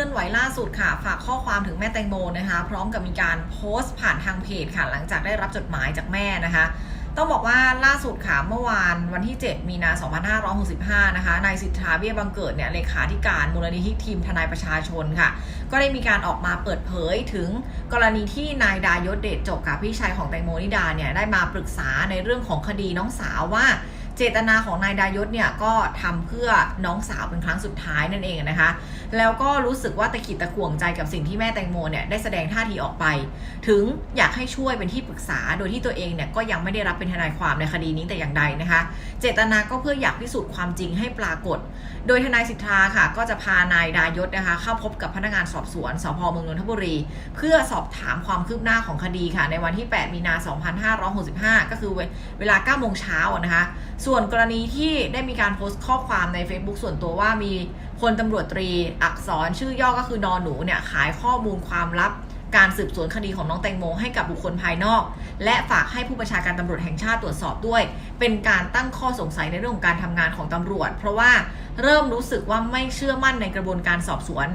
ลื่อนไหวล่าสุดค่ะ ฝากข้อความถึงแม่แตงโมนะคะ พร้อมกับมีการโพสต์ผ่านทางเพจค่ะ หลังจากได้รับจดหมายจากแม่นะคะ ต้องบอกว่าล่าสุดค่ะเมื่อวานวันที่ 7 มีนา2565 นะคะนายสิทธาเบี้ยบังเกิดเนี่ยเลขาธิการมูลนิธิทีมทนายประชาชนค่ะ ก็ได้มีการออกมาเปิดเผยถึงกรณีที่นายดายศเดชจบกับพี่ชายของแตงโมนิดาเนี่ยได้มาปรึกษาในเรื่องของคดีน้องสาวว่า เจตนาของนายดายศเนี่ยก็ทำเพื่อน้องสาวเป็นครั้งสุดท้ายนั่นเองนะคะ แล้วก็รู้สึกว่าตะขิดตะขวงใจกับสิ่งที่แม่แตงโมเนี่ยได้แสดงท่าทีออกไป ถึงอยากให้ช่วยเป็นที่ปรึกษา โดยที่ตัวเองเนี่ยก็ยังไม่ได้รับเป็นทนายความในคดีนี้แต่อย่างใดนะคะ เจตนาก็เพื่ออยากพิสูจน์ความจริงให้ปรากฏ โดยทนายสิทธาค่ะ ก็จะพานายดายศนะคะ เข้าพบกับพนักงานสอบสวนสพเมืองนนทบุรี เพื่อสอบถามความคืบหน้าของคดีค่ะ ในวันที่ 8 มีนา 2565 ก็คือเวลา9โมงเช้านะคะส่่วนกรณีที่ได้มีการโพสต์ข้อความใน Facebook ส่วนตัวว่ามีพลตำรวจตรีอักษรชื่อย่อก็คือนอนหนูเนี่ยขายข้อมูลความลับการสืบสวนคดีของน้องแตงโมให้กับบุคคลภายนอก และฝากให้ผู้บัญชาการตำรวจแห่งชาติตรวจสอบด้วย เป็นการตั้งข้อสงสัยในเรื่องของการทำงานของตำรวจ เพราะว่าเริ่มรู้สึกว่าไม่เชื่อมั่นในกระบวนการสอบสวน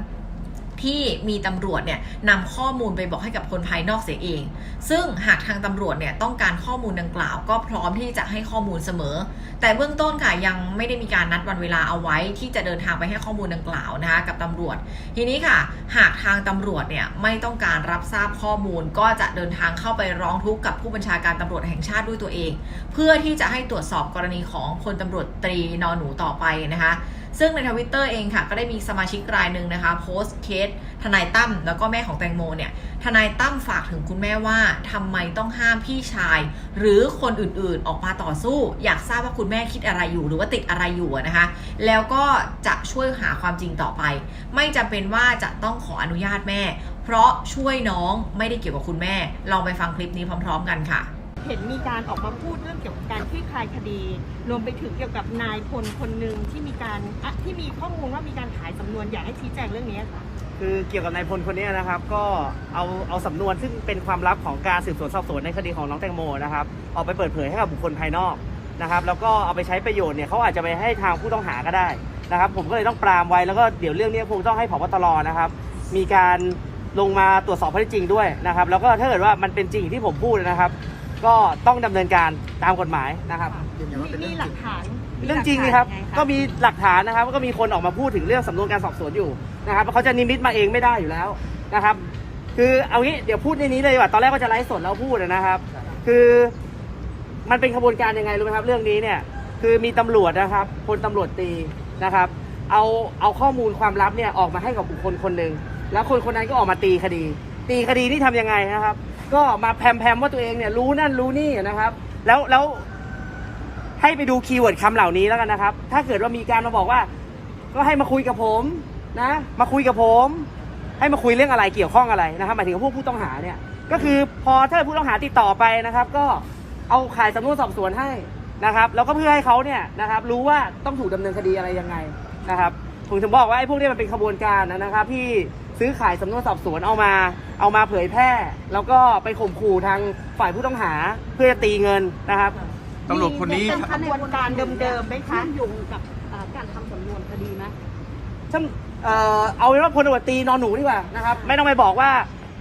ที่มีตำรวจเนี่ยนำข้อมูลไปบอกให้กับคนภายนอกเสียเอง ซึ่งหากทางตำรวจเนี่ยต้องการข้อมูลดังกล่าว ก็พร้อมที่จะให้ข้อมูลเสมอ แต่เบื้องต้นค่ะยังไม่ได้มีการนัดวันเวลาเอาไว้ที่จะเดินทางไปให้ข้อมูลดังกล่าวนะคะกับตำรวจ ทีนี้ค่ะ หากทางตำรวจเนี่ยไม่ต้องการรับทราบข้อมูล ก็จะเดินทางเข้าไปร้องทุกข์กับผู้บัญชาการตำรวจแห่งชาติด้วยตัวเอง เพื่อที่จะให้ตรวจสอบกรณีของพลตำรวจตรีนอหนูต่อไปนะคะ ซึ่งในทวิตเตอร์เองค่ะ ก็ได้มีสมาชิกรายหนึ่งนะคะ โพสต์เคสทนายตั้มแล้วก็แม่ของแตงโมเนี่ยทนายตั้มฝากถึงคุณแม่ว่าทำไมต้องห้ามพี่ชาย หรือคนอื่นๆออกมาต่อสู้ อยากทราบว่าคุณแม่คิดอะไรอยู่ หรือว่าติดอะไรอยู่นะคะ แล้วก็จะช่วยหาความจริงต่อไป ไม่จำเป็นว่าจะต้องขออนุญาตแม่ เพราะช่วยน้องไม่ได้เกี่ยวกับคุณแม่ลองไปฟังคลิปนี้พร้อม ๆ กันค่ะ เห็นมีการออกมาพูดเรื่องเกี่ยวกับการคลี่คลายคดี รวมไปถึงเกี่ยวกับนายพลคนหนึ่งที่มีการอะที่มีข้อมูลว่ามีการขายสำนวนอยากให้ชี้แจงเรื่องนี้ค่ะ คือเกี่ยวกับนายพลคนนี้นะครับ ก็เอาเอาสำนวนซึ่งเป็นความลับของการสืบสวนสอบสวนในคดีของน้องแตงโมนะครับออกไปเปิดเผยให้กับบุคคลภายนอกนะครับ แล้วก็เอาไปใช้ประโยชน์เนี่ยเขาอาจจะไปให้ทางผู้ต้องหาก็ได้นะครับ ผมก็เลยต้องปรามไว้แล้วก็เดี๋ยวเรื่องนี้คงต้องให้ผบตรนะครับ มีการลงมาตรวจสอบข้อเท็จจริงด้วยนะครับ แล้วก็ถ้าเกิดว่ามันเป็นจริงอย่างที่ผมพูดนะครับ ก็ต้องดำเนินการตามกฎหมายนะครับมีหลักฐานเรื่องจริงนี่ครับ มีหลักฐานยังไงก็มีหลักฐานนะครับ ก็มีคนออกมาพูดถึงเรื่องสำนวนการสอบสวนอยู่นะครับเขาจะนิมิตมาเองไม่ได้อยู่แล้วนะครับ คือเอางี้เดี๋ยวพูดในนี้เลยดีกว่าตอนแรกก็จะไลฟ์สดแล้วพูดนะครับ คือมันเป็นขบวนการยังไงรู้ไหมครับ เรื่องนี้เนี่ยคือมีตำรวจนะครับพลตำรวจตีนะครับ เอาเอาข้อมูลความลับเนี่ยออกมาให้กับบุคคลคนหนึ่งแล้วคนคนนั้นก็ออกมาตีคดี ตีคดีนี่ทำยังไงนะครับ ก็มาแพมๆว่าตัวเองเนี่ยรู้นั่นรู้นี่นะครับ แล้วแล้วให้ไปดูคีย์เวิร์ดคำเหล่านี้แล้วกันนะครับ ถ้าเกิดว่ามีการมาบอกว่า ก็ให้มาคุยกับผมนะ มาคุยกับผม ให้มาคุยเรื่องอะไรเกี่ยวข้องอะไรนะครับหมายถึงพวกผู้ต้องหาเนี่ย ก็คือพอถ้าผู้ต้องหาติดต่อไปนะครับ ก็เอาขายสำนวนสอบสวนให้นะครับ แล้วก็เพื่อให้เขาเนี่ยนะครับ รู้ว่าต้องถูกดำเนินคดีอะไรยังไงนะครับผมถึงบอกว่าไอ้พวกนี้มันเป็นขบวนการนะครับที่ ซื้อขายสำนวนสอบสวนเอามา เอามาเผยแพร่ แล้วก็ไปข่มขู่ทางฝ่ายผู้ต้องหาเพื่อจะตีเงินนะครับ ตำรวจคนนี้ เป็นขบวนการเดิมๆไหมคะโยงกับเอ่อการทำสำนวนคดีไหม ช่างเอ่อเอาเป็นว่าพลตำรวจตรีนอนหนูดีกว่านะครับไม่ต้องไปบอกว่า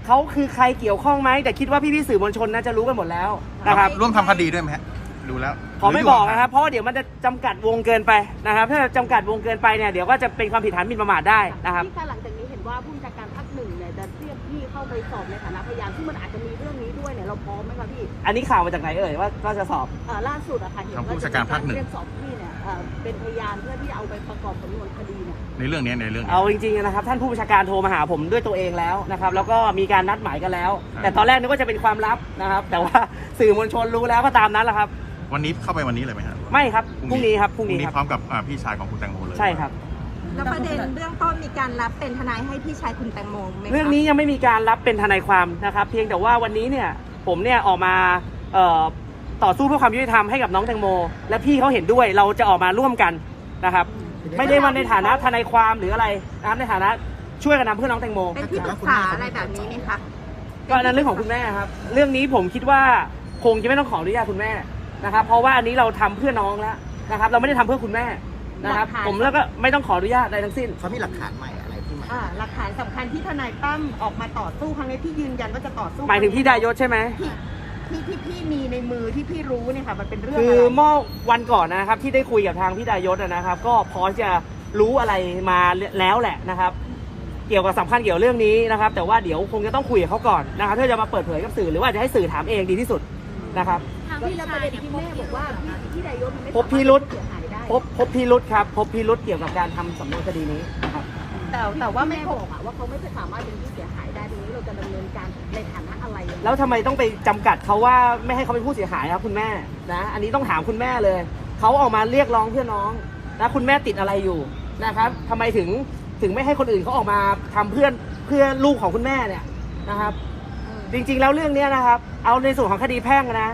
เขาคือใครเกี่ยวข้องไหมแต่คิดว่าพี่ๆสื่อมวลชนน่าจะรู้กันหมดแล้วนะครับร่วมทำคดีด้วยไหมฮะรู้แล้วขอไม่บอกนะครับ เพราะว่าเดี๋ยวมันจะจำกัดวงเกินไปนะครับ ถ้าจำกัดวงเกินไปเนี่ยเดี๋ยวก็จะเป็นความผิดฐานหมิ่นประมาทได้นะครับที่การหลังจากนี้เห็น ว่าผู้บัญชาการภาคหนึ่งเนี่ยจะเรียกพี่เข้าไปสอบในฐานะพยานซึ่งมันอาจจะมีเรื่องนี้ด้วยเนี่ยเราพร้อมไหมคะพี่อันนี้ข่าวมาจากไหนเอ่ยว่าก็จะสอบเอ่อล่าสุดอะค่ะเห็นทางผู้ว่าบัญชาการภาคหนึ่ง เรียกสอบพี่เนี่ยเอ่อเป็นพยานเพื่อที่เอาไปประกอบสำนวนคดีเนี่ย ในเรื่องนี้ในเรื่องนี้เอาจริงๆนะครับท่านผู้บัญชาการโทรมาหาผมด้วยตัวเองแล้วนะครับแล้วก็มีการนัดหมายกันแล้ว ครับ แต่ตอนแรกนึกว่าจะเป็นความลับนะครับ แต่ว่าสื่อมวลชนรู้แล้วก็ตามนั้นแหละครับ วันนี้เข้าไปวันนี้เลยไหมฮะไม่ครับพรุ่งนี้ครับพรุ่งนี้นี้ครับพร้อมกับอ่าพี่ชายของคุณแตงโมเลยใช่ครับ แล้วประเด็นเบื้องต้นมีการรับเป็นทนายให้พี่ชายคุณแตงโมไหมคะ เรื่องนี้ยังไม่มีการรับเป็นทนายความนะครับ เพียงแต่ว่าวันนี้เนี่ยผมเนี่ยออกมาเอ่อต่อสู้เพื่อความยุติธรรมให้กับน้องแตงโม และพี่เขาเห็นด้วยเราจะออกมาร่วมกันนะครับ ไม่ได้ว่าในฐานะทนายความหรืออะไรนะครับในฐานะช่วยกันนำเพื่อน้องแตงโม เป็นที่ปรึกษาอะไรแบบนี้ไหมคะ ก็อันนั้นเรื่องของคุณแม่ครับ เรื่องนี้ผมคิดว่าคงจะไม่ต้องขออนุญาตคุณแม่นะครับ เพราะว่าอันนี้เราทำเพื่อน้องแล้วนะครับ เราไม่ได้ทำเพื่อคุณแม่ นะครับ หลักฐาน ผมแล้วก็ไม่ต้องขออนุญาตอะไรทั้งสิ้น เขามีหลักฐานใหม่อะไรที่มาอ่าหลักฐานสำคัญที่ทนายตั้มออกมาต่อสู้ครั้งนี้ที่ยืนยันว่าจะต่อสู้หมายถึงพี่ดายศใช่ไหม ที่ที่ที่พี่มีในมือที่พี่รู้เนี่ยค่ะมันเป็นเรื่องคือะอไรเมื่อวันก่อนนะครับที่ได้คุยกับทางพี่ดายศนะครับ ก็พอจะรู้อะไรมาแล้วแหละนะครับ เกี่ยวกับสำคัญเกี่ยวเรื่องนี้นะครับ แต่ว่าเดี๋ยวคงจะต้องคุยกับเขาก่อนนะครับเพื่อจะมาเปิดเผยกับสื่อหรือว่าจะให้สื่อถามเองดีที่สุดนะครับพี่แล้วประเด็นที่แม่บอกว่าพี่พี่ดายศมันไม่พบพิรุธเสียหายได้ พบพบพิรุษครับ พบพิรุษเกี่ยวกับการทำสำนวนคดีนี้นะครับ แต่แต่ว่าไม่แม่พบบอกอะว่าเขาไม่สามารถเป็นผู้เสียหายได้ตรงนี้เราจะดำเนินการในฐานะอะไรยังไงแล้วทำไมต้องไปจำกัดเขาว่าไม่ให้เขาเป็นผู้เสียหายครับคุณแม่นะ อันนี้ต้องถามคุณแม่เลย เขาออกมาเรียกร้องเพื่อน้องนะคุณแม่ติดอะไรอยู่นะครับทำไมถึงถึงไม่ให้คนอื่นเขาออกมาทำเพื่อนเพื่อลูกของคุณแม่เนี่ยนะครับ จริงๆแล้วเรื่องเนี้ยนะครับ เอาในส่วนของคดีแพ่งนะ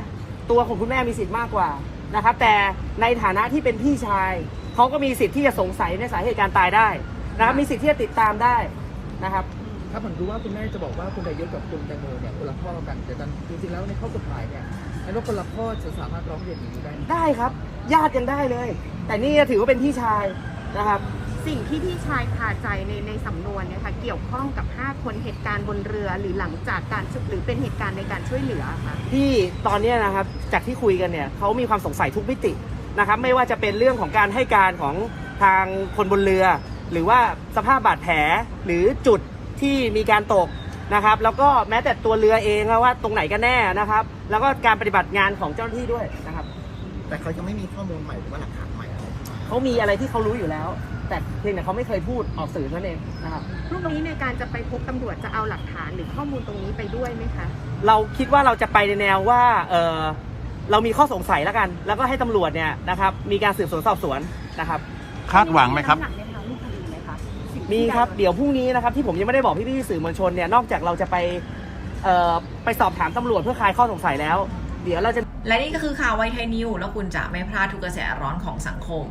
ตัวของคุณแม่มีสิทธิ์มากกว่า นะครับ แต่ในฐานะที่เป็นพี่ชายเขาก็มีสิทธิ์ที่จะสงสัยในสาเหตุการตายได้นะครับมีสิทธิ์ที่จะติดตามได้นะครับ ถ้าผมรู้ว่าคุณแม่จะบอกว่าคุณดายศกับคุณแตงโมเนี่ยคนละพ่อกันแต่กันจริงๆแล้วในข้อกฎหมายเนี่ยไอ้ว่าคนละพ่อจะสามารถร้องเรียนอย่างนี้ได้ไหมได้ครับ ญาติยังได้เลย แต่นี่ถือว่าเป็นพี่ชายนะครับ สิ่งที่พี่ชายคาใจในในสำนวนเนี่ยค่ะเกี่ยวข้องกับ 5 คนเหตุการณ์บนเรือหรือหลังจากการช่วยหรือเป็นเหตุการณ์ในการช่วยเหลือค่ะ ที่ตอนเนี้ยนะครับจากที่คุยกันเนี่ยเขามีความสงสัยทุกมิตินะครับ ไม่ว่าจะเป็นเรื่องของการให้การของทางคนบนเรือ หรือว่าสภาพบาดแผลหรือจุดที่มีการตกนะครับ แล้วก็แม้แต่ตัวเรือเองว่าตรงไหนกันแน่นะครับ แล้วก็การปฏิบัติงานของเจ้าหน้าที่ด้วยนะครับ แต่เขายังไม่มีข้อมูลใหม่หรือว่าหลักฐานใหม่อะไร เขามีอะไรที่เขารู้อยู่แล้ว แต่เพียงแต่เขาไม่เคยพูดออกสื่อเท่านั้นเองนะครับพรุ่งนี้ในการจะไปพบตำรวจจะเอาหลักฐานหรือข้อมูลตรงนี้ไปด้วยไหมคะเราคิดว่าเราจะไปในแนวว่าเออเรามีข้อสงสัยแล้วกัน แล้วก็ให้ตำรวจเนี่ยนะครับมีการสืบสวนสอบสวนนะครับ คาดหวังไหมครับ น้ำหนักในทางรูปคดีไหมคะสิ่งที่มีครับเดี๋ยวพรุ่งนี้นะครับที่ผมยังไม่ได้บอกพี่ๆสื่อมวลชนเนี่ยนอกจากเราจะไปเอ่อไปสอบถามตำรวจเพื่อคลายข้อสงสัยแล้ว เดี๋ยวเราจะ และนี่ก็คือข่าวไวไทยนิวแล้วคุณจะไม่พลาดทุกกระแสร้อนของสังคม